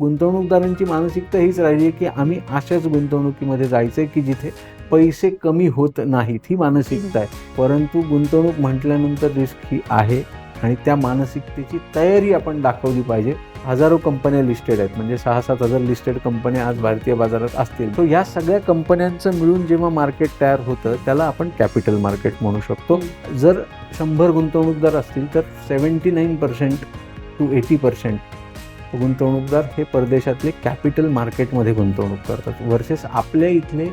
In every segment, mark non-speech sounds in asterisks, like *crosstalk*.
गुंतवणूकदारांची मानसिकता हीच राहिली आहे की आम्ही अशाच गुंतवणुकीमध्ये जायचंय की जिथे पैसे कमी होत नाहीत ही मानसिकता आहे. परंतु गुंतवणूक म्हटल्यानंतर रिस्क ही आहे आणि त्या मानसिकतेची तयारी आपण दाखवली पाहिजे. हजारो कंपन्या लिस्टेड आहेत म्हणजे सहा सात हजार लिस्टेड कंपन्या आज भारतीय बाजारात असतील. तर या सगळ्या कंपन्यांचं मिळून जेव्हा मार्केट तयार होतं त्याला आपण कॅपिटल मार्केट म्हणू शकतो. जर शंभर गुंतवणूकदार असतील तर seventy nine percent to eighty percent गुंतवणूकदार हे परदेशातले कॅपिटल मार्केटमध्ये गुंतवणूक करतात. वर्सेस आपल्या इथले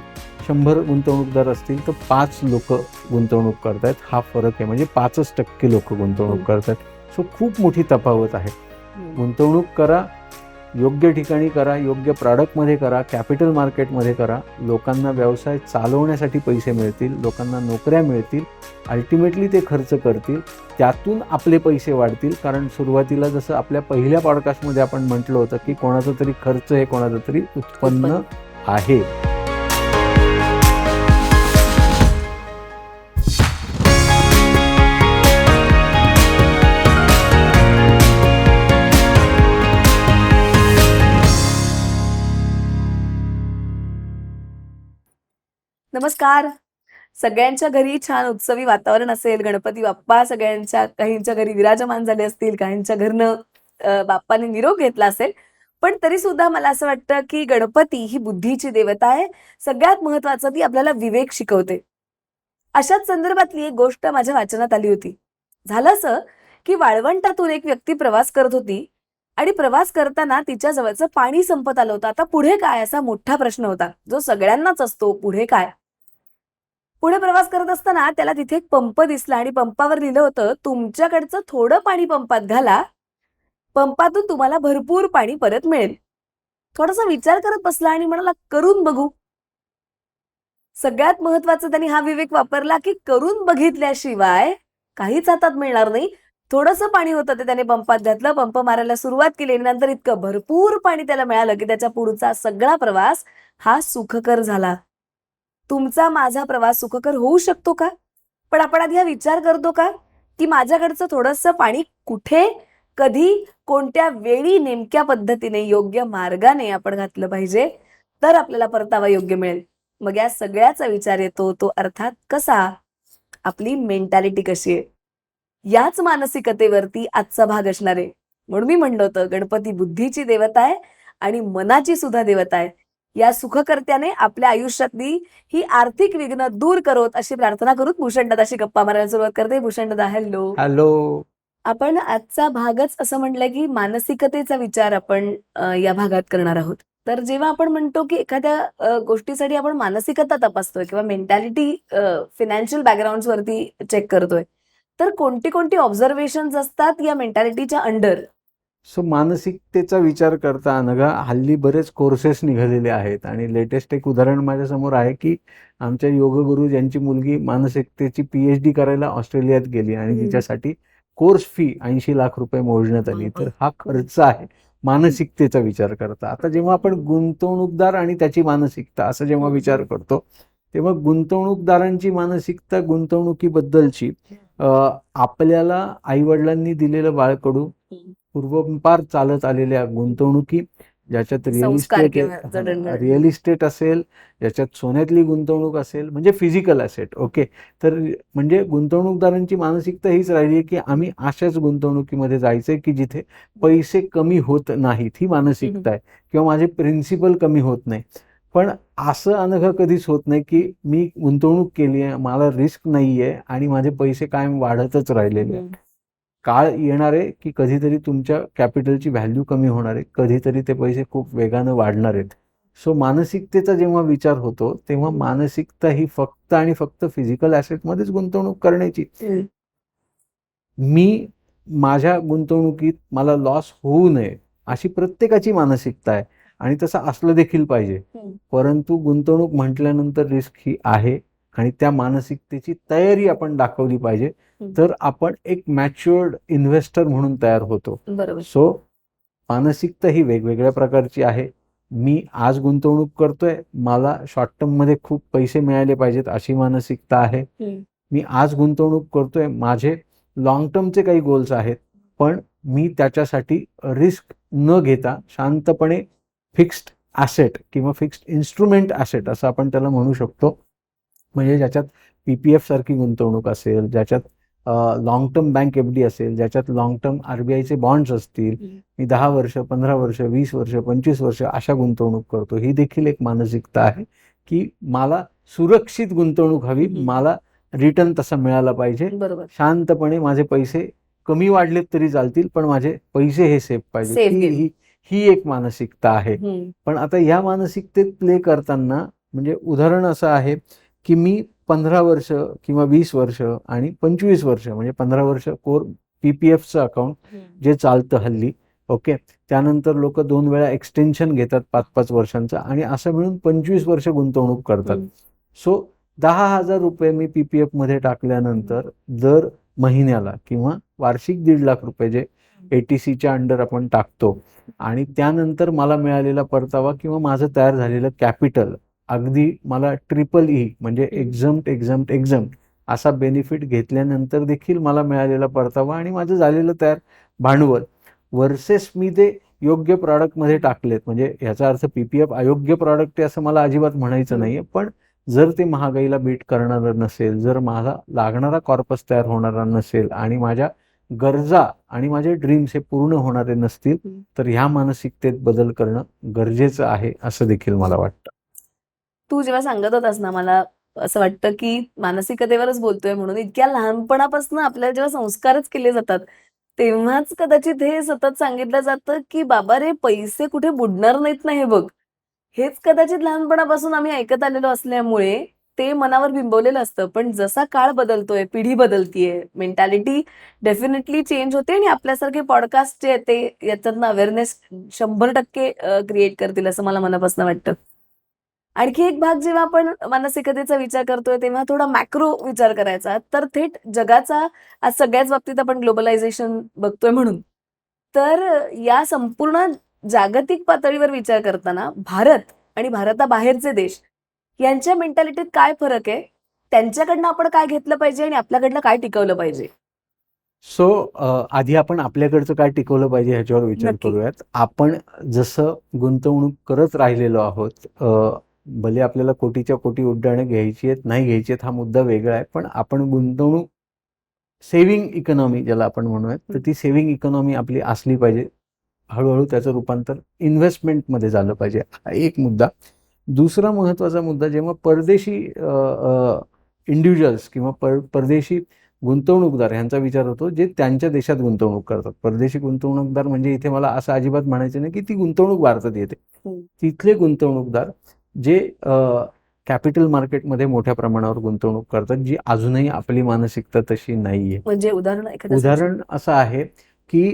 शंभर गुंतवणूकदार असतील तर पाच लोक गुंतवणूक करतायत. हा फरक आहे. म्हणजे पाचच टक्के लोक गुंतवणूक करतायत सो खूप मोठी तफावत आहे. गुंतवणूक करा योग्य ठिकाणी करा योग्य प्रॉडक्टमध्ये करा कॅपिटल मार्केटमध्ये करा. लोकांना व्यवसाय चालवण्यासाठी पैसे मिळतील लोकांना नोकऱ्या मिळतील अल्टिमेटली ते खर्च करतील त्यातून आपले पैसे वाढतील. कारण सुरुवातीला जसं आपल्या पहिल्या पॉडकास्टमध्ये आपण म्हटलं होतं की कोणाचा तरी खर्च हे कोणाचं तरी उत्पन्न. आहे. नमस्कार. सगळ्यांच्या घरी छान उत्सवी वातावरण असेल गणपती बाप्पा सगळ्यांच्या काहींच्या घरी विराजमान झाले असतील काहींच्या घरनं बाप्पाने निरोप घेतला असेल. पण तरी सुद्धा मला असं वाटतं की गणपती ही बुद्धीची देवता आहे. सगळ्यात महत्वाचं ती आपल्याला विवेक शिकवते. अशाच संदर्भातली एक गोष्ट माझ्या वाचनात आली होती. झालं असं की वाळवंटातून एक व्यक्ती प्रवास करत होती आणि प्रवास करताना तिच्या जवळचं पाणी संपत आलं होतं. आता पुढे काय? असा मोठा प्रश्न होता. जो सगळ्यांनाच असतो पुढे काय? पुढे प्रवास करत असताना त्याला तिथे एक पंप दिसला आणि पंपावर लिहिलं होतं तुमच्याकडचं थोडं पाणी पंपात घाला. पंपातून तुम्हाला भरपूर पाणी परत मिळेल. थोडासा विचार करत बसला आणि म्हणाला करून बघू. सगळ्यात महत्वाचं त्यांनी हा विवेक वापरला की करून बघितल्याशिवाय काहीच हातात मिळणार नाही. थोडंसं पाणी होतं ते त्याने पंपात घातलं पंप मारायला सुरुवात केली आणि नंतर इतकं भरपूर पाणी त्याला मिळालं की त्याच्या पुढचा सगळा प्रवास हा सुखकर झाला. तुमचा माझा प्रवास सुखकर होऊ शकतो का? पण आपण आधी हा विचार करतो का? की माझ्याकडचं थोडंसं पाणी कुठे कधी कोणत्या वेळी नेमक्या पद्धतीने योग्य मार्गाने आपण घातलं पाहिजे तर आपल्याला परतावा योग्य मिळेल. मग या सगळ्याचा विचार येतो तो अर्थात कसा? आपली मेंटॅलिटी कशी आहे? याच मानसिकतेवरती आजचा भाग असणार आहे. म्हणून मी म्हणलं होतं गणपती बुद्धीची देवता आहे आणि मनाची सुद्धा देवता आहे. या सुखकर्त्याने आपल्या आयुष्यातली ही आर्थिक विघ्न दूर करोत अशी प्रार्थना करून भूषण दादाशी गप्पा मारायला सुरुवात करते. भूषण दादा हॅलो हॅलो आपण आजचा भागच असं म्हटलं की मानसिकतेचा विचार आपण या भागात करणार आहोत. तर जेव्हा आपण म्हणतो की एखाद्या गोष्टीसाठी आपण मानसिकता तपासतोय किंवा मेंटॅलिटी फिनान्शियल बॅकग्राऊंड वरती चेक करतोय तर कोणती कोणती ऑब्झर्वेशन असतात या मेंटॅलिटीच्या अंडर सो मानसिकतेचा विचार करता अनघा हल्ली बरेच कोर्सेस निघालेले आहेत आणि लेटेस्ट एक उदाहरण माझ्यासमोर आहे की आमच्या योगगुरू ज्यांची मुलगी मानसिकतेची पीएच डी करायला ऑस्ट्रेलियात गेली आणि. तिच्यासाठी कोर्स फी ऐंशी लाख रुपये मोजण्यात आली. तर हा खर्च आहे मानसिकतेचा विचार करता. आता जेव्हा आपण गुंतवणूकदार आणि त्याची मानसिकता असं जेव्हा विचार करतो तेव्हा गुंतवणूकदारांची मानसिकता गुंतवणुकीबद्दलची आपल्याला आईवडिलांनी दिलेलं बाळकडू पूर्वपार चालत आलेल्या गुंतवणुकी ज्याच्यात रिअल इस्टेट. रिअल इस्टेट असेल ज्याच्यात सोन्यातली गुंतवणूक असेल म्हणजे फिजिकल असेट ओके तर म्हणजे गुंतवणूकदारांची मानसिकता हीच राहिली आहे की आम्ही अशाच गुंतवणुकीमध्ये जायचंय की जिथे पैसे कमी होत नाहीत ही मानसिकता आहे. किंवा माझे प्रिन्सिपल कमी होत नाही. पण असं अनघ कधीच होत नाही की मी गुंतवणूक केली आहे मला रिस्क नाही आहे आणि माझे पैसे कायम वाढतच राहिलेले आहेत. काळ येणार आहे की कधीतरी तुमच्या कॅपिटलची व्हॅल्यू कमी होणार आहे कधीतरी ते पैसे खूप वेगानं वाढणार आहेत. सो मानसिकतेचा जेव्हा विचार होतो तेव्हा मानसिकता ही फक्त आणि फक्त फिजिकल ॲसेटमध्येच गुंतवणूक करण्याची. मी माझ्या गुंतवणुकीत मला लॉस होऊ नये अशी प्रत्येकाची मानसिकता आहे आणि तसं असलं देखील पाहिजे. परंतु गुंतवणूक म्हटल्यानंतर रिस्क ही आहे. आणि त्या मानसिकतेची तयारी आपण दाखवली पाहिजे. तर आपण एक मॅच्युअर्ड इन्व्हेस्टर म्हणून तयार होतो. बरोबर. सो मानसिकता ही वेगवेगळ्या प्रकारची आहे. मी आज गुंतवणूक करतोय मला शॉर्ट टर्ममध्ये खूप पैसे मिळाले पाहिजेत अशी मानसिकता आहे. मी आज गुंतवणूक करतोय माझे लॉंग टर्मचे काही गोल्स आहेत पण मी त्याच्यासाठी रिस्क न घेता शांतपणे फिक्स्ड ॲसेट किंवा फिक्स्ड इन्स्ट्रुमेंट ॲसेट असं आपण त्याला म्हणू शकतो. म्हणजे ज्याच्यात पी पी एफ सारखी गुंतवणूक असेल ज्याच्यात long term bank F D असेल ज्याच्यात लॉंग टर्म आर बी आयचे बॉन्ड्स असतील. मी दहा वर्ष पंधरा वर्ष वीस वर्ष पंचवीस वर्ष अशा गुंतवणूक करतो ही देखील एक मानसिकता आहे की मला सुरक्षित गुंतवणूक हवी. मला रिटर्न तसा मिळाला पाहिजे बरोबर शांतपणे माझे पैसे कमी वाढलेत तरी चालतील पण माझे पैसे हे सेफ पाहिजे ही. ही एक मानसिकता आहे. पण आता या मानसिकतेत प्ले करताना म्हणजे उदाहरण असं आहे की मी पंधरा वर्ष किंवा वीस वर्ष आणि पंचवीस वर्ष म्हणजे पंधरा वर्ष कोर पी पी एफचं अकाउंट जे चालतं हल्ली ओके? त्यानंतर लोक दोन वेळा एक्सटेन्शन घेतात पाच पाच वर्षांचं आणि असं मिळून पंचवीस वर्ष गुंतवणूक करतात. सो दहा हजार रुपये मी पी पी एफमध्ये टाकल्यानंतर दर महिन्याला किंवा वार्षिक दीड लाख रुपये जे ए टी सीच्या अंडर आपण टाकतो आणि त्यानंतर मला मिळालेला परतावा किंवा माझं तयार झालेलं कॅपिटल अगदी मला ट्रिपल ई म्हणजे एक्झम्ट एक्झम्ट एक्झम्ट असा बेनिफिट घेतल्यानंतर देखील मला मिळालेला परतावा आणि माझं झालेलं तयार भांडवल. वर्सेस मी ते योग्य प्रॉडक्टमध्ये टाकलेत. म्हणजे ह्याचा अर्थ पी पी एफ अयोग्य प्रॉडक्ट आहे असं मला अजिबात म्हणायचं नाहीये. पण जर ते महागाईला बीट करणारं नसेल जर माझा लागणारा कॉर्पस तयार होणारा नसेल आणि माझ्या गरजा आणि माझे ड्रीम्स हे पूर्ण होणारे नसतील. तर ह्या मानसिकतेत बदल करणं गरजेचं आहे असं देखील मला वाटतं. तू जेव्हा सांगत होतास ना मला असं वाटतं की मानसिकतेवरच बोलतोय म्हणून इतक्या लहानपणापासून आपल्याला जेव्हा संस्कारच केले जातात तेव्हाच कदाचित हे सतत सांगितलं जातं की बाबा रे पैसे कुठे बुडणार नाहीत ना हे बघ. हेच कदाचित लहानपणापासून आम्ही ऐकत आलेलो असल्यामुळे ते मनावर बिंबवलेलं असतं. पण जसा काळ बदलतोय पिढी बदलतीये मेंटॅलिटी डेफिनेटली चेंज होते आणि आपल्यासारखे पॉडकास्ट जे आहेत ते याच्यातनं अवेअरनेस शंभर टक्के क्रिएट करतील असं मला मनापासून वाटतं. आणखी एक भाग जेव्हा आपण मानसिकतेचा विचार करतोय तेव्हा थोडा मॅक्रो विचार करायचा. तर थेट जगाचा आज सगळ्याच बाबतीत आपण ग्लोबलायझेशन बघतोय म्हणून. तर या संपूर्ण जागतिक पातळीवर विचार करताना भारत आणि भारताबाहेरचे देश यांच्या मेंटॅलिटीत काय फरक आहे? त्यांच्याकडनं आपण काय घेतलं पाहिजे आणि आपल्याकडनं काय टिकवलं पाहिजे? सो आधी आपण आपल्याकडचं काय टिकवलं पाहिजे ह्याच्यावर विचार. करूयात. आपण जसं गुंतवणूक करत राहिलेलो आहोत भले आपल्याला कोटीच्या कोटी उड्डाणं घ्यायची आहेत नाही घ्यायची आहेत हा मुद्दा वेगळा आहे. पण आपण गुंतवणूक सेव्हिंग इकॉनॉमी ज्याला आपण म्हणूयात तर ती सेव्हिंग इकॉनॉमी आपली असली पाहिजे. हळूहळू त्याचं रूपांतर इन्व्हेस्टमेंटमध्ये झालं पाहिजे. हा एक मुद्दा. दुसरा महत्त्वाचा मुद्दा जेव्हा परदेशी इंडिव्हिज्युअल्स किंवा पर परदेशी गुंतवणूकदार ह्यांचा विचार होतो जे त्यांच्या देशात गुंतवणूक करतात. परदेशी गुंतवणूकदार म्हणजे इथे मला असं अजिबात म्हणायचं नाही की ती गुंतवणूक भारतात येते. हम्म. तिथले गुंतवणूकदार जे कॅपिटल मार्केटमध्ये मोठ्या प्रमाणावर गुंतवणूक करतात जी अजूनही आपली मानसिकता तशी नाहीये. म्हणजे उदाहरण उदाहरण असं आहे की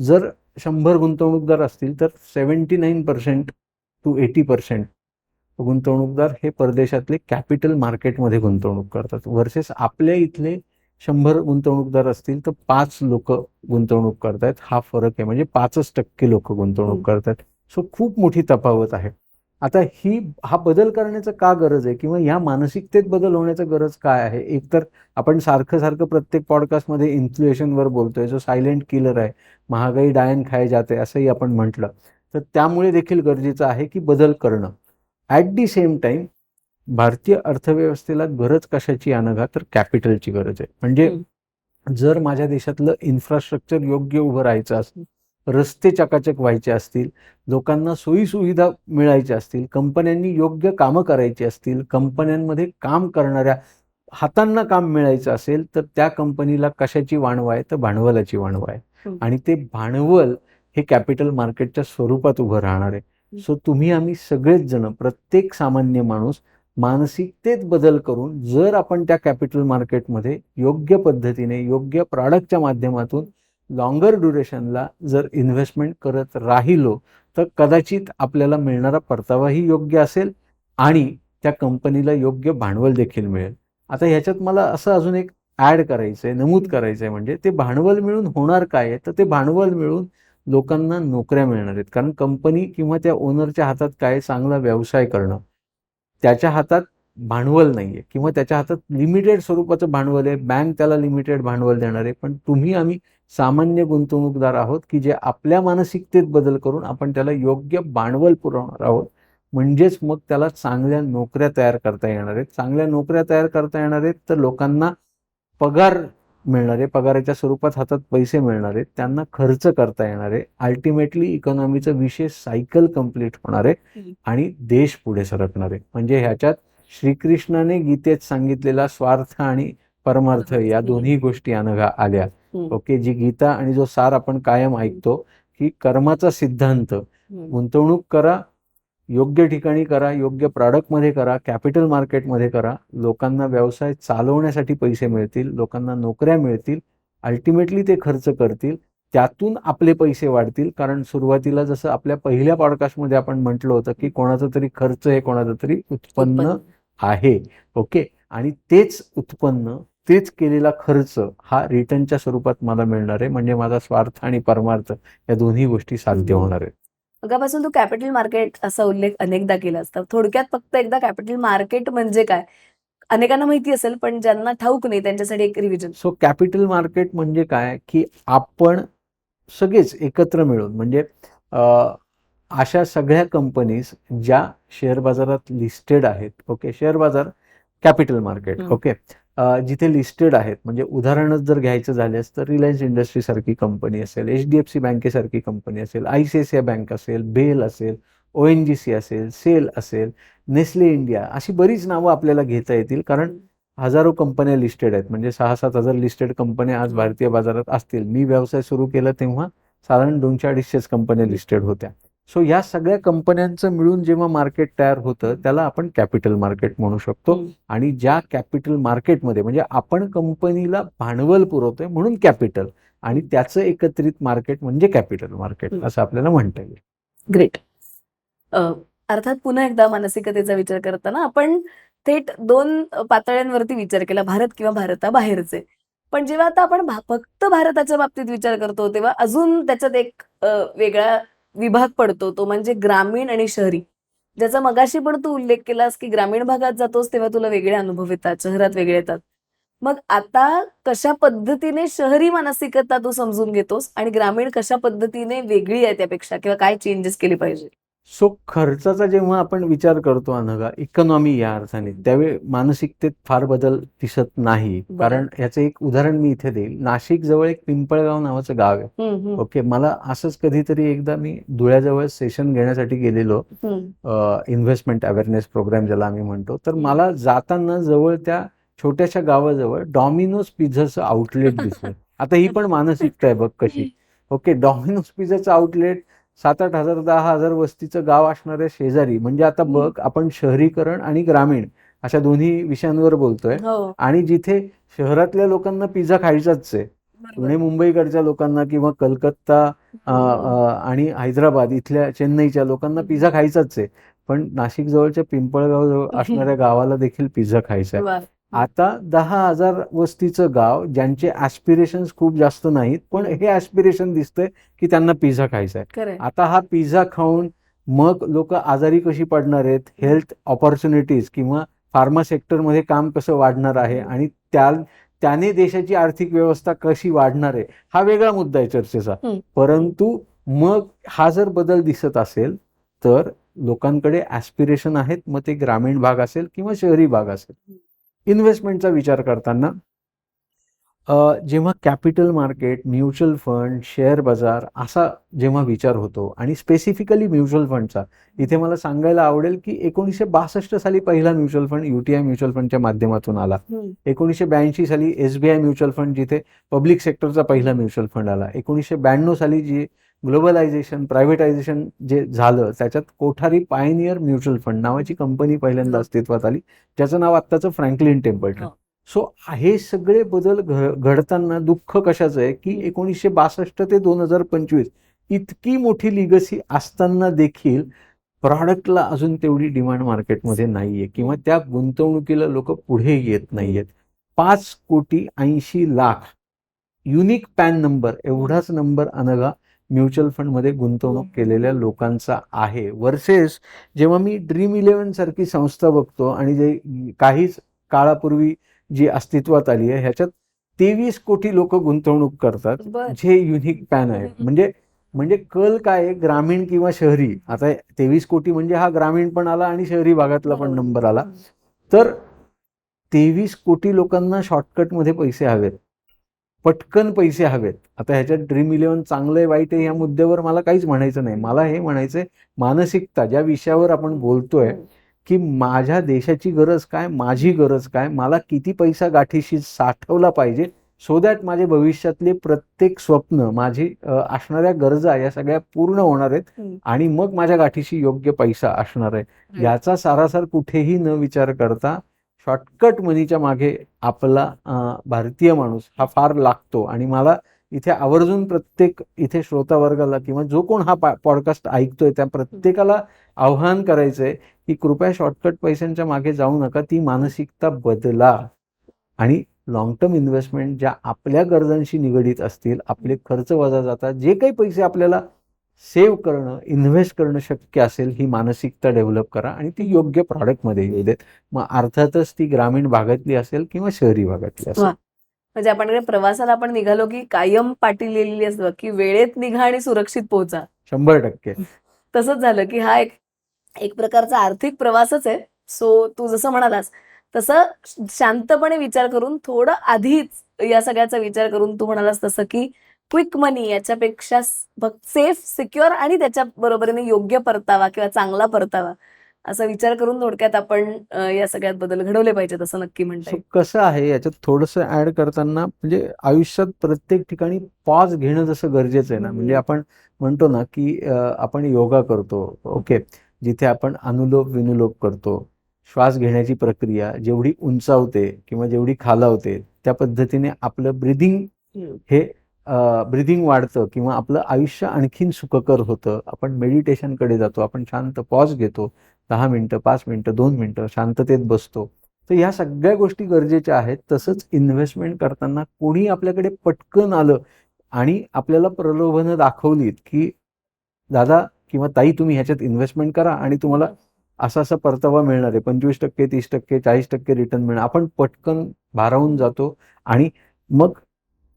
जर शंभर गुंतवणूकदार असतील तर seventy nine percent to eighty percent गुंतवणूकदार हे परदेशातले कॅपिटल मार्केटमध्ये गुंतवणूक करतात वर्सेस आपल्या इथले शंभर गुंतवणूकदार असतील तर पाच लोक गुंतवणूक करतायत. हा फरक आहे म्हणजे पाचच टक्के लोक गुंतवणूक हम्म. करतात सो खूप मोठी तफावत आहे. आता ही हा बदल करण्याचं का गरज आहे? किंवा या मानसिकतेत बदल होण्याचं गरज काय आहे? एकतर आपण सारखं सारखं प्रत्येक पॉडकास्टमध्ये इन्फ्लेशनवर बोलतोय. जो सायलेंट किलर आहे. महागाई डायन खाय जाते असंही आपण म्हटलं. तर त्यामुळे देखील गरजेचं आहे की बदल करणं. ॲट दी सेम टाइम भारतीय अर्थव्यवस्थेला गरज कशाची अनघा तर कॅपिटलची गरज आहे. म्हणजे जर माझ्या देशातलं इन्फ्रास्ट्रक्चर योग्य उभं राहायचं असेल रस्ते चकाचक व्हायचे असतील लोकांना सोयीसुविधा मिळायच्या असतील कंपन्यांनी योग्य कामं करायची असतील कंपन्यांमध्ये काम करणाऱ्या हातांना काम मिळायचं असेल तर त्या कंपनीला कशाची वाणवा आहे? तर भांडवलाची वाणवा आहे. आणि ते भांडवल हे कॅपिटल मार्केटच्या स्वरूपात उभं राहणार आहे. सो तुम्ही आम्ही सगळेच जण प्रत्येक सामान्य माणूस मानसिकतेत बदल करून जर आपण त्या कॅपिटल मार्केटमध्ये योग्य पद्धतीने योग्य प्रॉडक्टच्या माध्यमातून लॉंगर ड्युरेशनला जर इन्व्हेस्टमेंट करत राहिलो तर कदाचित आपल्याला मिळणारा परतावाही योग्य असेल आणि त्या कंपनीला योग्य भांडवल देखील मिळेल. आता ह्याच्यात मला असं अजून एक ॲड करायचं आहे नमूद करायचं आहे म्हणजे ते भांडवल मिळून होणार काय आहे? तर ते भांडवल मिळून लोकांना नोकऱ्या मिळणार आहेत. कारण कंपनी किंवा त्या ओनरच्या हातात काय चांगला व्यवसाय करणं त्याच्या हातात भांडवल नाही आहे किंवा त्याच्या हातात लिमिटेड स्वरूपाचं भांडवल आहे. बँक त्याला लिमिटेड भांडवल देणार आहे. पण तुम्ही आम्ही सामान्य गुंतवणूकदार आहोत की जे आपल्या मानसिकतेत बदल करून आपण त्याला योग्य भांडवल पुरवणार आहोत. म्हणजेच मग त्याला चांगल्या नोकऱ्या तयार करता येणार आहेत. चांगल्या नोकऱ्या तयार करता येणार आहेत तर लोकांना पगार मिळणार आहे. पगाराच्या स्वरूपात हातात पैसे मिळणार आहेत. त्यांना खर्च करता येणार आहे. अल्टिमेटली इकॉनॉमीचं विशेष सायकल कंप्लीट होणार आहे. आणि देश पुढे सरकणार आहे. म्हणजे ह्याच्यात श्रीकृष्णाने गीतेत सांगितलेला स्वार्थ आणि परमार्थ या दोन्ही गोष्टी अनघा आल्या. ओके जी गीता आणि जो सार आपण कायम ऐकतो की कर्माचा सिद्धांत. गुंतवणूक करा योग्य ठिकाणी करा योग्य प्रॉडक्टमध्ये करा कॅपिटल मार्केटमध्ये करा. लोकांना व्यवसाय चालवण्यासाठी पैसे मिळतील लोकांना नोकऱ्या मिळतील अल्टिमेटली ते खर्च करतील त्यातून आपले पैसे वाढतील. कारण सुरुवातीला जसं आपल्या पहिल्या पॉडकास्टमध्ये आपण म्हटलं होतं की कोणाचा तरी खर्च हे कोणाचं तरी उत्पन्न. आहे. ओके? आणि तेच उत्पन्न तेच केलेला खर्च हा रिटर्नच्या स्वरूपात मला मिळणार आहे. म्हणजे माझा स्वार्थ आणि परमार्थ या दोन्ही गोष्टी साध्य होणार आहेत. मगापासून तू कॅपिटल मार्केट असा उल्लेख अनेकदा केला असता. थोडक्यात फक्त एकदा कॅपिटल मार्केट म्हणजे काय? अनेकांना माहिती असेल पण ज्यांना ठाऊक नाही त्यांच्यासाठी एक रिव्हिजन सो कॅपिटल मार्केट म्हणजे काय? की आपण सगळेच एकत्र मिळून म्हणजे अशा सगळ्या कंपनीज ज्या शेअर बाजारात लिस्टेड आहेत ओके शेअर बाजार कॅपिटल मार्केट. ओके. जिथे लिस्टेड आहेत म्हणजे उदाहरणच जर घ्यायचं झाल्यास तर रिलायन्स इंडस्ट्री सारखी कंपनी असेल एच डी एफ सी बँकेसारखी कंपनी असेल I C I C I bank असेल बेल असेल ओ एन जी सी असेल सेल असेल नेस्ले इंडिया अशी बरीच नावं आपल्याला घेता येतील. कारण हजारो कंपन्या लिस्टेड आहेत. म्हणजे सहा सात हजार लिस्टेड कंपन्या आज भारतीय बाजारात असतील. मी व्यवसाय सुरू केला तेव्हा साधारण दोनशे अडीचशेच कंपन्या लिस्टेड होत्या. सो या सगळ्या कंपन्यांचं मिळून जेव्हा मार्केट तयार होतं त्याला आपण कॅपिटल मार्केट म्हणू शकतो. आणि ज्या कॅपिटल मार्केटमध्ये म्हणजे आपण कंपनीला भांडवल पुरवतोय म्हणून कॅपिटल आणि त्याचं एकत्रित मार्केट म्हणजे कॅपिटल मार्केट. असं आपल्याला म्हणता येईल. ग्रेट. अर्थात पुन्हा एकदा मानसिकतेचा विचार करताना आपण थेट दोन पातळ्यांवरती विचार केला भारत किंवा भारताबाहेरचे. पण जेव्हा आता आपण भा- फक्त भारताच्या बाबतीत विचार करतो तेव्हा अजून त्याच्यात एक वेगळा विभाग पडतो तो म्हणजे ग्रामीण आणि शहरी. ज्याचा मगाशी पण तू उल्लेख केलास की ग्रामीण भागात जातोस तेव्हा तुला वेगळे अनुभव येतात शहरात वेगळे येतात. मग आता कशा पद्धतीने शहरी मानसिकता तू समजून घेतोस आणि ग्रामीण कशा पद्धतीने वेगळी आहे त्यापेक्षा किंवा काय चेंजेस केले पाहिजे? सो खर्चाचा जेव्हा आपण विचार करतो अनघा इकॉनॉमी या अर्थाने त्यावेळी मानसिकतेत फार बदल दिसत नाही. कारण याचं एक उदाहरण मी इथे देईल. नाशिक जवळ एक पिंपळगाव नावाचं गाव आहे. ओके मला असंच कधीतरी एकदा मी धुळ्याजवळ सेशन घेण्यासाठी गेलेलो. इन्व्हेस्टमेंट अवेअरनेस प्रोग्राम ज्याला आम्ही म्हणतो. तर मला जाताना जवळ त्या छोट्याशा गावाजवळ डॉमिनोज पिझ्झाचं आउटलेट दिसलं. *laughs* आता ही पण मानसिकता आहे बघ कशी. ओके डॉमिनोज पिझ्झाचं आउटलेट सात आठ हजार दहा हजार वस्तीचं गाव असणाऱ्या शेजारी म्हणजे आता बघ आपण शहरीकरण आणि ग्रामीण अशा दोन्ही विषयांवर बोलतोय. हो. आणि जिथे शहरातल्या लोकांना पिझ्झा खायचाच आहे पुणे मुंबईकडच्या लोकांना किंवा कलकत्ता आणि हैदराबाद इथल्या चेन्नईच्या लोकांना पिझ्झा खायचाच आहे. पण नाशिक जवळच्या पिंपळगाव जवळ *laughs* असणाऱ्या गावाला देखील पिझ्झा खायचा आहे. आता दहा हजार वस्तीचं गाव ज्यांचे ऍस्पिरेशन्स खूप जास्त नाहीत पण हे ऍस्पिरेशन दिसतंय की त्यांना पिझ्झा खायचा आहे. आता हा पिझ्झा खाऊन मग लोक आजारी कशी पडणार आहेत हेल्थ ऑपॉर्च्युनिटीज किंवा फार्मा सेक्टरमध्ये काम कसं वाढणार आहे आणि त्या त्याने देशाची आर्थिक व्यवस्था कशी वाढणार आहे हा वेगळा मुद्दा आहे चर्चेचा. परंतु मग हा जर बदल दिसत असेल तर लोकांकडे ऍस्पिरेशन आहेत मग ते ग्रामीण भाग असेल किंवा शहरी भाग असेल. इन्व्हेस्टमेंटचा विचार करताना जेव्हा capital market mutual fund share बाजार असा जेव्हा विचार होतो आणि स्पेसिफिकली म्युच्युअल फंडचा इथे मला सांगायला आवडेल की एकोणीसशे बासष्ट साली पहिला म्युच्युअल फंड युटीआय म्युच्युअल फंडच्या माध्यमातून आला. एकोणीसशे ब्याऐंशी साली एसबीआय म्युच्युअल फंड जिथे पब्लिक सेक्टरचा पहिला म्युच्युअल फंड आला एकोणीसशे ब्याण्णव साली जी ग्लोबलायझेशन प्रायव्हेटायझेशन जे झालं त्याच्यात कोठारी पायनियर म्युच्युअल फंड नावाची कंपनी पहिल्यांदा अस्तित्वात आली. ज्याचं नाव आत्ताचं फ्रँकलिन टेम्पल्टन हो. सो हे सगळे बदल घडताना दुःख कशाचं आहे? की एकोणीसशे बासष्ट ते दोन हजार पंचवीस इतकी मोठी लिगसी असताना देखील प्रॉडक्टला अजून तेवढी डिमांड मार्केटमध्ये नाहीये किंवा त्या गुंतवणुकीला लोक पुढे येत नाहीयेत. पाच कोटी ऐंशी लाख युनिक पॅन नंबर एवढाच नंबर अनगा म्युच्युअल फंडमध्ये गुंतवणूक केलेल्या लोकांचा आहे. वर्सेस जेव्हा मी ड्रीम इलेव्हन सारखी संस्था बघतो आणि जे काहीच काळापूर्वी जी अस्तित्वात आली आहे ह्याच्यात तेवीस कोटी लोक गुंतवणूक करतात. जे युनिक पॅन आहे. म्हणजे म्हणजे कल काय ग्रामीण किंवा शहरी? आता तेवीस कोटी म्हणजे हा ग्रामीण पण आला आणि शहरी भागातला पण नंबर आला. तर तेवीस कोटी लोकांना शॉर्टकटमध्ये पैसे हवेत. पटकन पैसे हवेत आता ह्याच्यात ड्रीम इलेव्हन चांगलं आहे वाईट आहे या मुद्द्यावर मला काहीच म्हणायचं नाही मला हे म्हणायचंय मानसिकता ज्या विषयावर आपण बोलतोय की माझ्या देशाची गरज काय माझी गरज काय मला किती पैसा गाठीशी साठवला पाहिजे सो दॅट माझे भविष्यातले प्रत्येक स्वप्न माझी असणाऱ्या गरजा या सगळ्या पूर्ण होणार आहेत. आणि मग माझ्या गाठीशी योग्य पैसा असणार आहे. याचा सारासार कुठेही न विचार करता शॉर्टकट मनीच्या मागे आपला भारतीय माणूस हा फार लागतो. आणि मला इथे आवर्जून प्रत्येक इथे श्रोतावर्गाला किंवा जो कोण हा पॉडकास्ट ऐकतोय त्या प्रत्येकाला आव्हान करायचंय की कृपया शॉर्टकट पैशांच्या मागे जाऊ नका ती मानसिकता बदला. आणि लॉंग टर्म इन्व्हेस्टमेंट ज्या आपल्या गरजांशी निगडीत असतील आपले खर्च वजा जातात जे काही पैसे आपल्याला सेव्ह करणं इन्व्हेस्ट करणं शक्य असेल ही मानसिकता डेव्हलप करा आणि ती योग्य प्रॉडक्टमध्ये येऊ देत. मग अर्थातच ती ग्रामीण भागातली असेल किंवा शहरी भागातली असेल. म्हणजे आपण प्रवासाला आपण निघालो की कायम पाटी लिहिलेली असतं की वेळेत निघा आणि सुरक्षित पोहोचा. शंभर टक्के. तसंच झालं की हा एक एक प्रकारचा आर्थिक प्रवासच आहे. सो तू जसं म्हणालास तसं शांतपणे विचार करून थोडं आधीच या सगळ्याचा विचार करून तू म्हणालास तसं की क्विक मनी याच्यापेक्षा सेफ सिक्युअर आणि त्याच्या बरोबरीने योग्य परतावा किंवा चांगला परतावा असा विचार करून थोडक्यात आपण या सगळ्यात बदल घडवले पाहिजेत असं नक्की म्हणता कसं आहे याच्यात थोडंसं ऍड करताना म्हणजे आयुष्यात प्रत्येक ठिकाणी पॉज घेणं जसं गरजेचं आहे ना. म्हणजे आपण म्हणतो ना की आपण योगा करतो ओके जिथे आपण अनुलोप विनुलोप करतो श्वास घेण्याची प्रक्रिया जेवढी उंचावते किंवा जेवढी खालावते त्या पद्धतीने आपलं ब्रिदिंग. हे ब्रिदिंग वाढतं किंवा आपलं आयुष्य आणखीन सुखकर होतं. आपण मेडिटेशनकडे जातो आपण शांत पॉज घेतो. दहा मिनटं पाच मिनटं दोन मिनटं शांततेत बसतो. तर ह्या सगळ्या गोष्टी गरजेच्या आहेत. तसंच इन्व्हेस्टमेंट करताना कोणी आपल्याकडे पटकन आलं आणि आपल्याला प्रलोभनं दाखवलीत की दादा किंवा ताई तुम्ही ह्याच्यात इन्व्हेस्टमेंट करा आणि तुम्हाला असा असा परतावा मिळणार आहे. पंचवीस टक्के तीस टक्के चाळीस टक्के रिटर्न मिळणार. आपण पटकन भारावून जातो आणि मग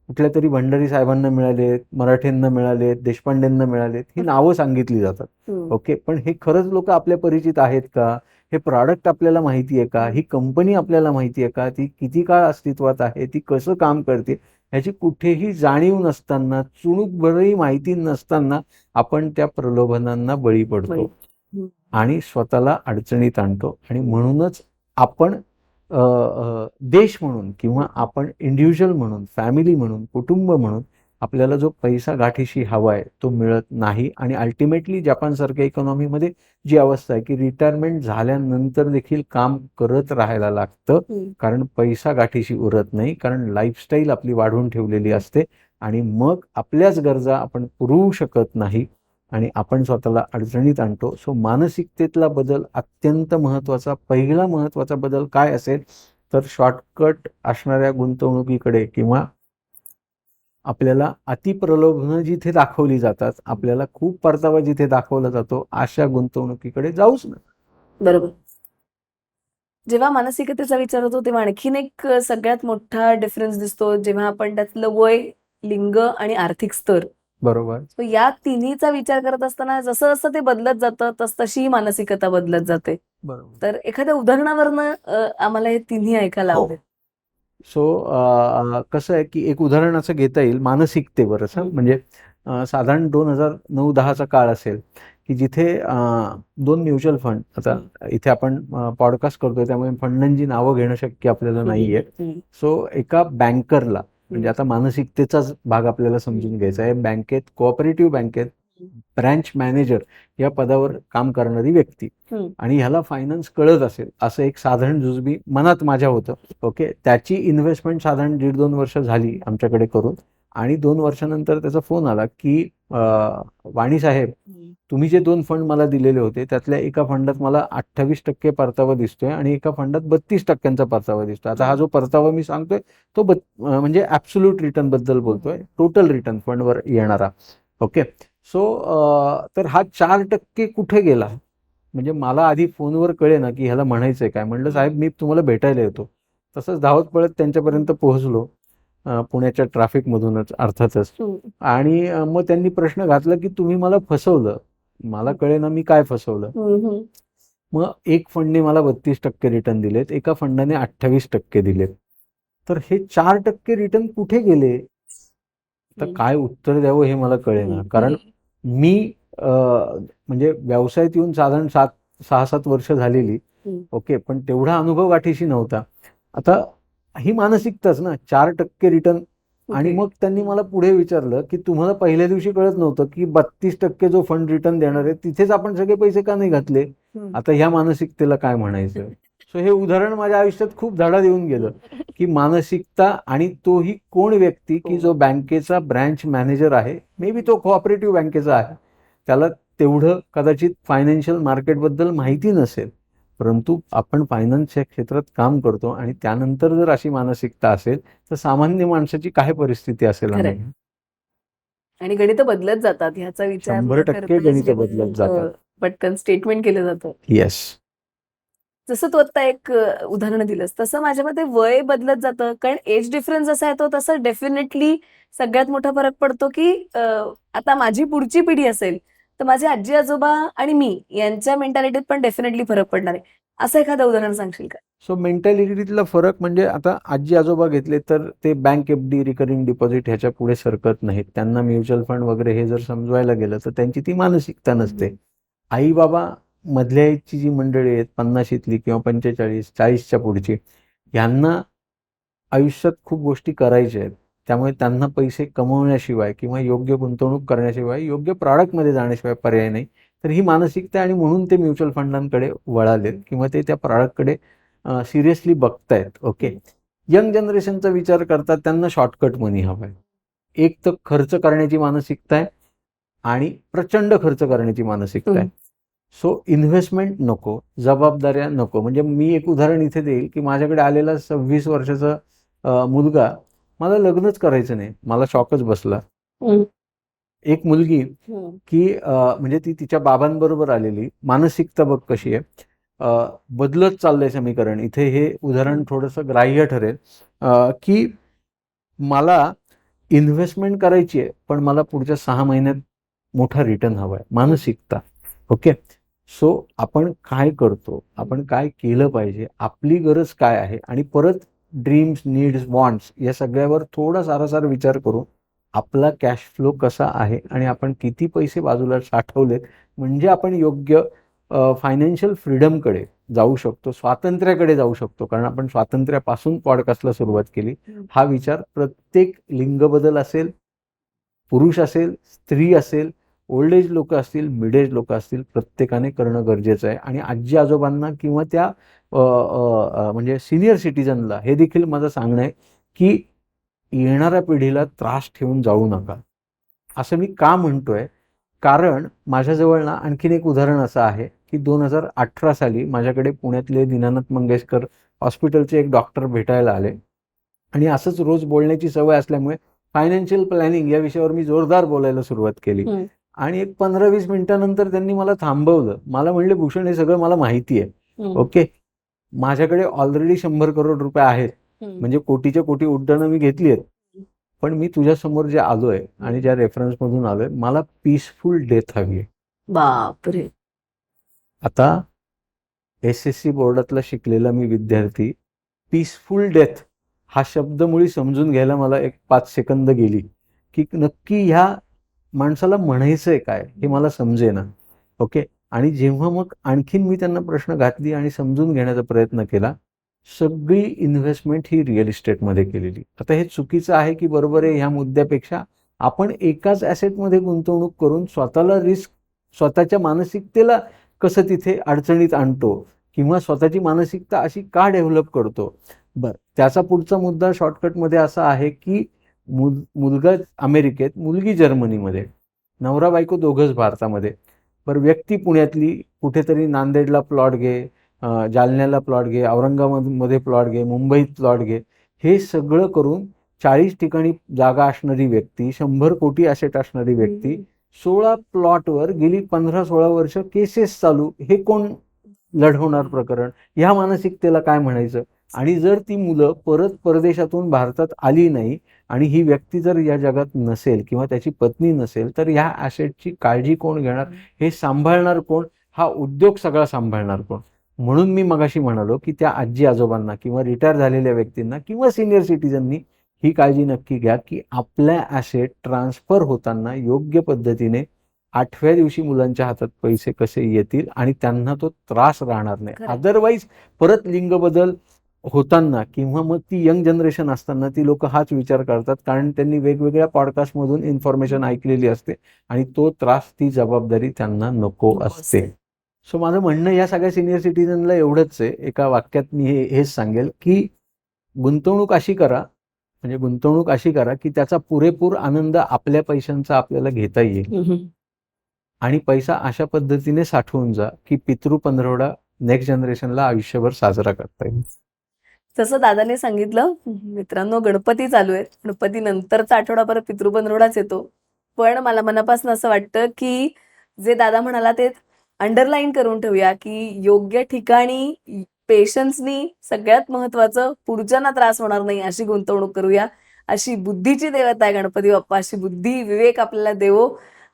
कुठल्या तरी भंडारी साहेबांना मिळालेत मराठ्यांना मिळालेत देशपांडेंना मिळालेत ही नावं सांगितली जातात. ओके पण हे खरंच लोक आपल्या परिचित आहेत का? हे प्रॉडक्ट आपल्याला माहिती आहे का? ही कंपनी आपल्याला माहिती आहे का? ती किती काळ अस्तित्वात आहे? ती कसं काम करते? ह्याची कुठेही जाणीव नसताना चुणूकभरही माहिती नसताना आपण त्या प्रलोभनांना बळी. पडतो. आणि स्वतःला अडचणीत आणतो. आणि म्हणूनच आपण देश म्हणून किंवा आपण इंडिव्हिज्युअल म्हणून फॅमिली म्हणून कुटुंब म्हणून आपल्याला जो पैसा गाठीशी हवा आहे तो मिळत नाही आणि अल्टिमेटली जपानसारख्या इकॉनॉमीमध्ये जी अवस्था आहे की रिटायरमेंट झाल्यानंतर देखील काम करत राहायला लागतं. कारण पैसा गाठीशी उरत नाही कारण लाईफस्टाईल आपली वाढवून ठेवलेली असते आणि मग आपल्याच गरजा आपण पुरवू शकत नाही आणि आपण स्वतःला अडचणीत आणतो. सो मानसिकतेतला बदल अत्यंत महत्त्वाचा. पहिला महत्त्वाचा बदल काय असेल? तर शॉर्टकट असणाऱ्या गुंतवणुकीकडे किंवा आपल्याला अतिप्रलोभनं जिथे दाखवली जातात आपल्याला खूप परतावा जिथे दाखवला जातो अशा गुंतवणुकीकडे जाऊच ना बरोबर. जेव्हा मानसिकतेचा विचार होतो तेव्हा आणखीन एक सगळ्यात मोठा डिफरन्स दिसतो. जेव्हा आपण त्यातलं वय लिंग आणि आर्थिक स्तर बरोबर या तिन्हीचा विचार करत असताना जसं जसं ते बदलत जातं तस तशी ही मानसिकता बदलत जाते बरोबर तर एखाद्या उदाहरणावरनं आम्हाला हे तिन्ही ऐकायला हो. आवडेल सो कसं आहे की एक उदाहरण असं घेता येईल मानसिकतेवर असं. म्हणजे अ, साधारण दोन हजार नऊ दहाचा काळ असेल की जिथे अ, दोन म्युच्युअल फंड आता इथे आपण पॉडकास्ट करतोय त्यामुळे फंडांची नावं घेणं शक्य आपल्याला नाहीये हम्म. सो एका बँकरला म्हणजे आता मानसिकतेचाच भाग आपल्याला समजून घ्यायचा आहे. बँकेत कोऑपरेटिव्ह बँकेत ब्रँच मॅनेजर या पदावर काम करणारी व्यक्ती. आणि ह्याला फायनान्स कळत असेल असं एक साधारण जुजबी मनात माझ्या होतं. ओके? त्याची इन्व्हेस्टमेंट साधारण दीड दोन वर्ष झाली आमच्याकडे करून. आणि दोन वर्षानंतर त्याचा फोन आला की वाणी साहेब तुम्ही जे दोन फंड मला दिलेले होते त्यातल्या एका फंडात मला अठ्ठावीस टक्के परतावा दिसतोय आणि एका फंडात बत्तीस टक्क्यांचा परतावा दिसतोय. आता हा जो परतावा मी सांगतोय तो म्हणजे ऍब्सोल्यूट रिटर्नबद्दल बोलतोय टोटल रिटर्न फंडवर येणारा. ओके? सो तर हा चार टक्के कुठे गेला? म्हणजे मला आधी फोनवर कळे ना की ह्याला म्हणायचंय काय. म्हणलं साहेब मी तुम्हाला भेटायला येतो. तसंच धावत पळत त्यांच्यापर्यंत पोहोचलो. पुण्याच्या ट्रॅफिकमधूनच अर्थातच. आणि अ, मग त्यांनी प्रश्न घातला की तुम्ही मला फसवलं. मला कळेना मी काय फसवलं. मग एक फंडने मला बत्तीस टक्के रिटर्न दिलेत एका फंडाने अठ्ठावीस टक्के दिलेत. तर हे चार टक्के रिटर्न कुठे गेले? तर. काय उत्तर द्यावं हे मला कळेना. कारण मी म्हणजे व्यवसायात येऊन साधारण सात सहा सात वर्ष झालेली. ओके पण तेवढा अनुभव गाठीशी नव्हता. आता ही मानसिकताच ना चार टक्के रिटर्न आणि मग त्यांनी मला पुढे विचारलं की तुम्हाला पहिल्या दिवशी कळत नव्हतं की बत्तीस टक्के जो फंड रिटर्न देणार आहे तिथेच आपण सगळे पैसे का नाही घातले. आता ह्या मानसिकतेला काय म्हणायचं? सो हे उदाहरण माझ्या आयुष्यात खूप धडा देऊन गेलं की मानसिकता आणि तोही कोण व्यक्ती की जो बँकेचा ब्रँच मॅनेजर आहे मे बी तो कोऑपरेटिव्ह बँकेचा आहे त्याला तेवढं कदाचित फायनान्शियल मार्केटबद्दल माहिती नसेल. परंतु आपण फायनान्स या क्षेत्रात काम करतो आणि त्यानंतर जर अशी मानसिकता असेल तर सामान्य माणसाची काय परिस्थिती असेल? आणि गणित बदलत जातात ह्याचा विचार शंभर टक्के गणितं जेव्हा, बदलत जातात. अ, पटकन स्टेटमेंट केलं जातं येस जसं तू आता एक उदाहरण दिलंस तसं माझ्या मते वय बदलत जातं कारण एज डिफरन्स जसा येतो तसं डेफिनेटली सगळ्यात मोठा फरक पडतो की आता माझी पुढची पिढी असेल तर माझे आजी आजोबा आणि मी यांच्या मेंटॅलिटीत पण डेफिनेटली फरक पडणार आहे. असं एखादं उदाहरण सांगशील का? सो मेंटॅलिटीतला फरक म्हणजे आता आजी आजोबा घेतले तर ते bank F D recurring deposit ह्याच्या पुढे सरकत नाहीत. त्यांना म्युच्युअल फंड वगैरे हे जर समजवायला गेलं तर त्यांची ती मानसिकता नसते. आई बाबा मधल्या जी मंडळी आहेत पन्नाशीतली किंवा पंचेचाळीस चाळीसच्या पुढची यांना आयुष्यात खूप गोष्टी करायच्या आहेत. त्यामुळे त्यांना पैसे कमवण्याशिवाय किंवा योग्य गुंतवणूक करण्याशिवाय योग्य प्रॉडक्टमध्ये जाण्याशिवाय पर्याय नाही. तर ही मानसिकता आहे आणि म्हणून ते म्युच्युअल फंडांकडे वळालेत किंवा ते त्या प्रॉडक्टकडे सिरियसली बघतायत. ओके यंग जनरेशनचा विचार करतात त्यांना शॉर्टकट मनी हवाय. एक तर खर्च करण्याची मानसिकता आहे आणि प्रचंड खर्च करण्याची मानसिकता आहे. सो इन्व्हेस्टमेंट नको जबाबदाऱ्या नको. म्हणजे मी एक उदाहरण इथे देईल की माझ्याकडे आलेला सव्वीस वर्षाचा मुलगा मला लग्नच करायचं नाही. मला शॉकच बसला. एक मुलगी की म्हणजे ती तिच्या बाबांबरोबर आलेली. मानसिकता बघ कशी आहे. बदलत चाललंय समीकरण. इथे हे उदाहरण थोडंसं ग्राह्य ठरेल. की मला इन्व्हेस्टमेंट करायची आहे पण मला पुढच्या सहा महिन्यात मोठा रिटर्न हवा आहे. मानसिकता. ओके? सो आपण काय करतो? आपण काय केलं पाहिजे? आपली गरज काय आहे? आणि परत ड्रीम्स नीड्स वॉन्ट्स या सगळ्यावर थोडा सारासार विचार करू आपला कॅश फ्लो कसा आहे आणि आपण किती पैसे बाजूला साठवलेत म्हणजे आपण योग्य फायनान्शियल फ्रीडमकडे जाऊ शकतो स्वातंत्र्याकडे जाऊ शकतो. कारण आपण स्वातंत्र्यापासून पॉडकास्टला सुरुवात केली. हा विचार प्रत्येक लिंगबदल असेल पुरुष असेल स्त्री असेल ओल्ड एज लोक असतील मिड एज लोक असतील प्रत्येकाने करणं गरजेचं आहे. आणि आजी आजोबांना किंवा त्या म्हणजे सिनियर सिटीजनला हे देखील माझं सांगणं आहे की येणाऱ्या पिढीला त्रास ठेवून जाऊ नका. असं मी का म्हणतोय? कारण माझ्याजवळ ना आणखीन एक उदाहरण असं आहे की दोन हजार अठरा साली माझ्याकडे पुण्यातले दीनानाथ मंगेशकर हॉस्पिटलचे एक डॉक्टर भेटायला आले. आणि असंच रोज बोलण्याची सवय असल्यामुळे फायनान्शियल प्लॅनिंग या विषयावर मी जोरदार बोलायला सुरुवात केली. आणि एक पंधरा वीस मिनिटानंतर त्यांनी मला थांबवलं. मला म्हणले भूषण हे सगळं मला माहिती आहे. ओके? माझ्याकडे ऑलरेडी शंभर करोड रुपये आहेत. म्हणजे कोटीच्या कोटी उड्डाणं मी घेतली आहेत. पण मी तुझ्या समोर जे आलोय आणि ज्या रेफरन्स मधून आलोय मला पीसफुल डेथ हवी आहे. बापरे. आता एस एस सी बोर्डातला शिकलेला मी विद्यार्थी पीसफुल डेथ हा शब्द मुळी समजून घ्यायला मला एक पाच सेकंद गेली. की नक्की ह्या माणसाला म्हणायचंय काय हे मला समजेना. ओके आणि जेव्हा मग आणखीन मी त्यांना प्रश्न घातली आणि समजून घेण्याचा प्रयत्न केला सगळी इन्व्हेस्टमेंट ही रिअल इस्टेटमध्ये केलेली. आता हे चुकीचं आहे की बरोबर आहे ह्या मुद्द्यापेक्षा आपण एकाच ॲसेटमध्ये गुंतवणूक करून स्वतःला रिस्क स्वतःच्या मानसिकतेला कसं तिथे अडचणीत आणतो किंवा स्वतःची मानसिकता अशी का डेव्हलप करतो? बरं त्याचा पुढचा मुद्दा शॉर्टकटमध्ये असा आहे की मुल मुलगा अमेरिकेत मुलगी जर्मनीमध्ये नवरा बायको दोघंच भारतामध्ये. बरं व्यक्ती पुण्यातली कुठेतरी नांदेडला प्लॉट घे जालन्याला प्लॉट घे औरंगाबादमध्ये प्लॉट घे मुंबईत प्लॉट घे हे सगळं करून चाळीस ठिकाणी जागा असणारी व्यक्ती शंभर कोटी असेट असणारी व्यक्ती सोळा प्लॉटवर गेली पंधरा सोळा वर्ष केसेस चालू हे कोण लढवणार प्रकरण? ह्या मानसिकतेला काय म्हणायचं? आणि जर ती मुलं परत परदेशातून भारतात आली नाही आणि ही व्यक्ती जर या जगात नसेल किंवा त्याची पत्नी नसेल तर ह्या ॲसेटची काळजी कोण घेणार? हे सांभाळणार कोण? हा उद्योग सगळा सांभाळणार कोण? म्हणून मी मगाशी म्हणालो की त्या आजी आजोबांना किंवा रिटायर झालेल्या व्यक्तींना किंवा सिनियर सिटीजननी ही काळजी नक्की घ्या की आपल्या ॲसेट ट्रान्सफर होताना योग्य पद्धतीने आठव्या दिवशी मुलांच्या हातात पैसे कसे येतील आणि त्यांना तो त्रास राहणार नाही. अदरवाईज परत लिंग बदल होताना किंवा मग ती यंग जनरेशन असताना ती लोक हाच विचार करतात. कारण त्यांनी वेगवेगळ्या पॉडकास्टमधून इन्फॉर्मेशन ऐकलेली असते आणि तो त्रास ती जबाबदारी त्यांना नको असते. सो माझं म्हणणं या सगळ्या सिनियर सिटीजनला एवढंच आहे. एका वाक्यात मी हे हेच सांगेल की गुंतवणूक अशी करा म्हणजे गुंतवणूक अशी करा की त्याचा पुरेपूर आनंद आपल्या पैशांचा आपल्याला घेता येईल. आणि पैसा अशा पद्धतीने साठवून जा की पितृ पंधरवडा नेक्स्ट जनरेशनला आयुष्यभर साजरा करता येईल. जसं दादाने सांगितलं मित्रांनो गणपती चालू आहेत. गणपती नंतरचा आठवडा परत पितृपंधरवडाच येतो. पण मला मनापासून असं वाटतं की जे दादा म्हणाला ते अंडरलाईन करून ठेवूया की योग्य ठिकाणी पेशन्सनी सगळ्यात महत्वाचं पुढच्यांना त्रास होणार नाही अशी गुंतवणूक करूया. अशी बुद्धीची देवता आहे गणपती बाप्पा. अशी बुद्धी विवेक आपल्याला देवो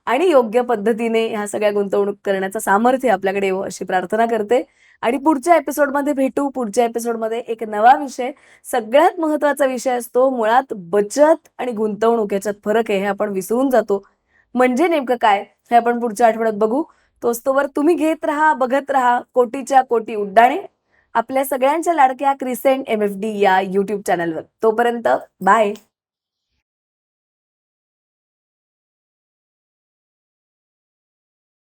आणि योग्य पद्धतीने ह्या सगळ्या गुंतवणूक करण्याचं सामर्थ्य आपल्याकडे येवो अशी प्रार्थना करते. आणि पुढच्या एपिसोडमध्ये भेटू. पुढच्या एपिसोडमध्ये एक नवा विषय. सगळ्यात महत्त्वाचा विषय असतो मुळात बचत आणि गुंतवणूक याच्यात फरक आहे हे आपण विसरून जातो. म्हणजे नेमकं काय? हे आपण पुढच्या आठवड्यात बघू. तोच तोवर तुम्ही घेत राहा बघत राहा. कोटीच्या कोटी उड्डाणे. आपल्या सगळ्यांच्या लाडक्या क्रिसेंट एम एफ डी या युट्यूब चॅनलवर तोपर्यंत बाय